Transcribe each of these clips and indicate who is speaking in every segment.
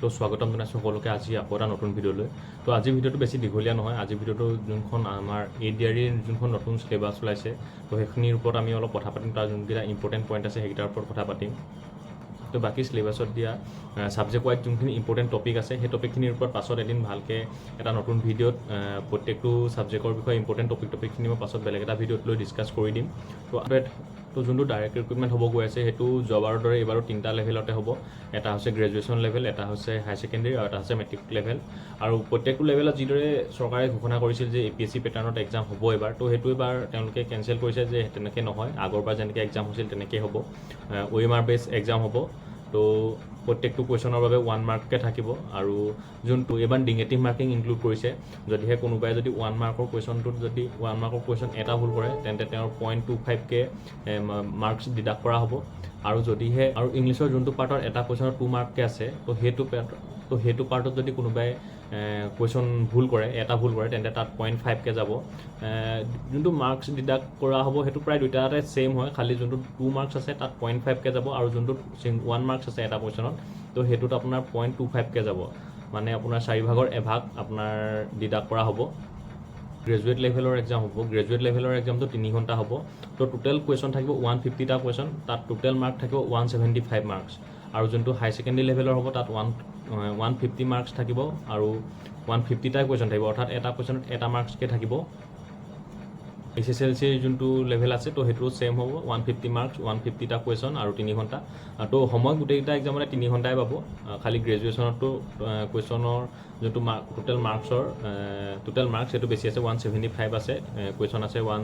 Speaker 1: তো স্বাগতম জনাইছোঁ সকলোকে আজি আকৌ এটা নতুন ভিডিঅ'লৈ। তো আজিৰ ভিডিঅ'টো বেছি দীঘলীয়া নহয় আজিৰ ভিডিঅ'টো যোনখন আমাৰ এ ডি আৰ যোনখন নতুন চিলেবাছ ওলাইছে, তো সেইখিনিৰ ওপৰত আমি অলপ কথা পাতিম, তাৰ যোনকেইটা ইম্পৰ্টেণ্ট পইণ্ট আছে সেইকেইটাৰ ওপৰত কথা পাতিম। তো বাকী চিলেবাছত দিয়া ছাবজেক্ট ৱাইজ যোনখিনি ইম্পৰ্টেণ্ট টপিক আছে, সেই টপিকখিনিৰ ওপৰত পাছত এদিন ভালকৈ এটা নতুন ভিডিঅ'ত প্ৰত্যেকটো ছাবজেক্টৰ বিষয়ে ইম্পৰ্টেণ্ট টপিক টপিকখিনি মই পাছত বেলেগ এটা ভিডিঅ'ত লৈ ডিছকাছ কৰি দিম। তো তো যোনটো ডাইৰেক্ট ৰিক্ৰুটমেণ্ট হ'ব গৈ আছে, সেইটো যোৱাবাৰৰ দৰে এইবাৰো তিনিটা লেভেলতে হ'ব। এটা হৈছে গ্ৰেজুৱেশ্যন লেভেল এটা হৈছে হাই ছেকেণ্ডেৰী আৰু এটা হৈছে মেট্ৰিক লেভেল আৰু প্ৰত্যেকটো লেভেলত যিদৰে চৰকাৰে ঘোষণা কৰিছিল যে এ পি এছ চি পেটাৰ্ণত এক্সাম হ'ব এবাৰ তো সেইটো এবাৰ তেওঁলোকে কেঞ্চেল কৰিছে যে তেনেকৈ নহয়। আগৰবাৰ যেনেকৈ এক্সাম হৈছিল তেনেকৈ হ'ব। অ' আৰ বেছ এক্সাম হ'ব। তো প্ৰত্যেকটো কুৱেশ্যনৰ বাবে ওৱান মাৰ্ককৈ থাকিব আৰু যোনটো এইবাৰ নিগেটিভ মাৰ্কিং ইনক্লুড কৰিছে, যদিহে কোনোবাই যদি ওৱান মাৰ্কৰ কুৱেশ্যনটোত যদি ওৱান মাৰ্কৰ কুৱেশ্যন এটা ভুল কৰে, তেন্তে তেওঁৰ পইণ্ট টু ফাইভকৈ মাৰ্কছ ডিডাক্ট কৰা হ'ব। আৰু যদিহে, আৰু ইংলিছৰ যোনটো পাৰ্টৰ এটা কুৱেশ্যনৰ টু মাৰ্ককৈ আছে, তো সেইটো পাৰ্ট তো সেইটো পাৰ্টত যদি কোনোবাই কুৱেশ্যন ভুল কৰে, এটা ভুল কৰে, তেন্তে তাত পইণ্ট ফাইভকৈ যাব। যোনটো মাৰ্কছ ডিডাক্ট কৰা হ'ব, সেইটো প্ৰায় দুইটাতে ছেইম হয়, খালি যোনটো টু মাৰ্কছ আছে, তাত পইণ্ট ফাইভকৈ যাব আৰু যোনটো ওৱান মাৰ্কছ আছে এটা কুৱেশ্যনত তো সেইটোত আপোনাৰ পইণ্ট টু ফাইভকৈ যাব। মানে আপোনাৰ চাৰিভাগৰ এভাগ আপোনাৰ ডিডাক্ট কৰা হ'ব। গ্ৰেজুৱেট লেভেলৰ এক্সাম হ'ব। গ্ৰেজুৱেট লেভেলৰ এক্সামটো তিনি ঘণ্টা হ'ব। তো টোটেল কুৱেশ্যন থাকিব ওৱান ফিফটিটা কুৱেশ্যন তাত টোটেল মাৰ্ক থাকিব ওৱান ছেভেণ্টি ফাইভ মাৰ্কছ যোনটো হাই ছেকেণ্ডেৰী লেভেলৰ হ'ব, তাত ওৱান ওৱান ফিফটি মাৰ্কছ থাকিব আৰু ওৱান ফিফটিটা কুৱেশ্যন থাকিব। অৰ্থাৎ এটা কুৱেশ্যনত এটা মাৰ্কছকৈ থাকিব। এইচ এছ এল চিৰ যোনটো লেভেল আছে, তো সেইটো ছেইম হ'ব। ওৱান ফিফটি মাৰ্কছ ওৱান ফিফটিটা কুৱেশ্যন আৰু তিনি ঘণ্টা। তো সময় গোটেইকেইটা এক্সামতে তিনি ঘণ্টাই পাব। খালি গ্ৰেজুৱেশ্যনতো কুৱেশ্যনৰ যোনটো মাৰ্ক টোটেল মাৰ্কছৰ টোটেল মাৰ্কছ সেইটো বেছি আছে ওৱান ছেভেণ্টি ফাইভ আছে কুৱেশ্যন আছে ওৱান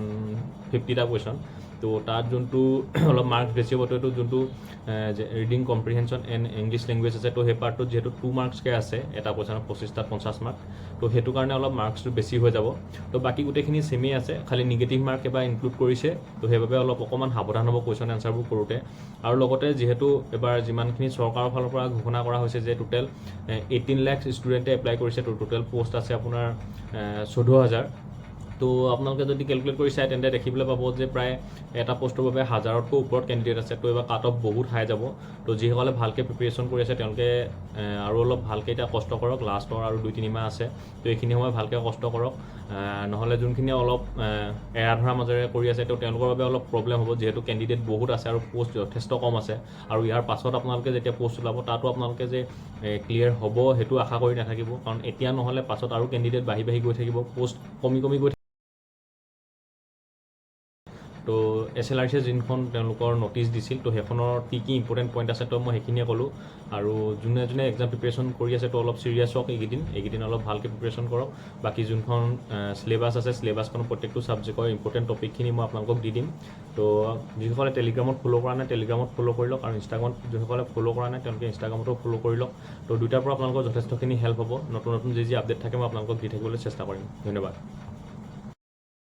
Speaker 1: ফিফটিটা কুৱেশ্যন তো তাত যোনটো অলপ মাৰ্কছ বেছি হ'ব এইটো যোনটো reading comprehension and English language আছে, তো সেই পাৰ্টটোত যিহেতু টু মাৰ্কছকৈ আছে, এটা কুৱেশ্যনত পঁচিছটাত পঞ্চাছ মাৰ্ক তো সেইটো কাৰণে অলপ মাৰ্কছটো বেছি হৈ যাব। তো বাকী গোটেইখিনি ছেমেই আছে, খালি নিগেটিভ মাৰ্ক এবাৰ ইনক্লুড কৰিছে, তো সেইবাবে অলপ অকণমান সাৱধান হ'ব কুৱেশ্যন এনচাৰবোৰ কৰোঁতে। আৰু লগতে যিহেতু এবাৰ যিমানখিনি চৰকাৰৰ ফালৰ পৰা ঘোষণা কৰা হৈছে যে টোটেল এইটিন লেক্স ষ্টুডেণ্টে এপ্লাই কৰিছে, তো টোটেল পষ্ট আছে আপোনাৰ চৈধ্য হাজাৰ। তো আপোনালোকে যদি কেলকুলেট কৰি চায় তেন্তে দেখিবলৈ পাব যে প্ৰায় এটা পষ্টৰ বাবে হাজাৰতকৈ ওপৰত কেণ্ডিডেট আছে, তো এইবাৰ কাট অফ বহুত হাই যাব। তো যিসকলে ভালকৈ প্ৰিপেৰেশ্যন কৰি আছে, তেওঁলোকে আৰু অলপ ভালকৈ এতিয়া কষ্ট কৰক লাষ্টৰ আৰু দুই তিনিমাহ আছে। তো এইখিনি সময় ভালকৈ কষ্ট কৰক। নহ'লে যোনখিনি অলপ এৰা ধৰাৰ মাজেৰে কৰি আছে, তো তেওঁলোকৰ বাবে অলপ প্ৰব্লেম হ'ব। যিহেতু কেণ্ডিডেট বহুত আছে আৰু পষ্ট যথেষ্ট কম আছে। আৰু ইয়াৰ পাছত আপোনালোকে যেতিয়া পষ্ট ওলাব, তাতো আপোনালোকে যে ক্লিয়াৰ হ'ব সেইটো আশা কৰি নাথাকিব। কাৰণ এতিয়া নহ'লে পাছত আৰু কেণ্ডিডেট বাঢ়ি বাঢ়ি গৈ থাকিব পষ্ট কমি কমি গৈ তো এছ এল আৰ চিয়ে যোনখন তেওঁলোকৰ নটিচ দিছিল, তো সেইখনৰ কি কি ইম্পৰ্টেণ্ট পইণ্ট আছে তো মই সেইখিনিয়ে ক'লোঁ। আৰু যোনে যোনে এক্সাম প্ৰিপেৰেশ্যন কৰি আছে তো অলপ চিৰিয়াছ হওক এইকেইদিন। এইকেইদিন অলপ ভালকৈ প্ৰিপেৰেশ্যন কৰক। বাকী যোনখন চিলেবাছ আছে চিলেবাছখনৰ প্ৰত্যেকটো ছাবজেক্টৰ ইম্পৰ্টেণ্ট টপিকখিনি মই আপোনালোকক দি দিম। তো যিসকলে টেলিগ্ৰামত ফ'ল' কৰা নাই টেলিগ্ৰামত ফ'ল' কৰি লওক। আৰু ইনষ্টাগ্ৰামত যিসকলে ফ'ল' কৰা নাই, তেওঁলোকে ইনষ্টাগ্ৰামতো ফ'ল' কৰি লওক। তো দুইটাৰ পৰা আপোনালোকৰ যথেষ্টখিনি হেল্প হ'ব। নতুন নতুন যি যি আপডেট থাকে, মই আপোনালোকক দি থাকিবলৈ চেষ্টা কৰিম। ধন্যবাদ।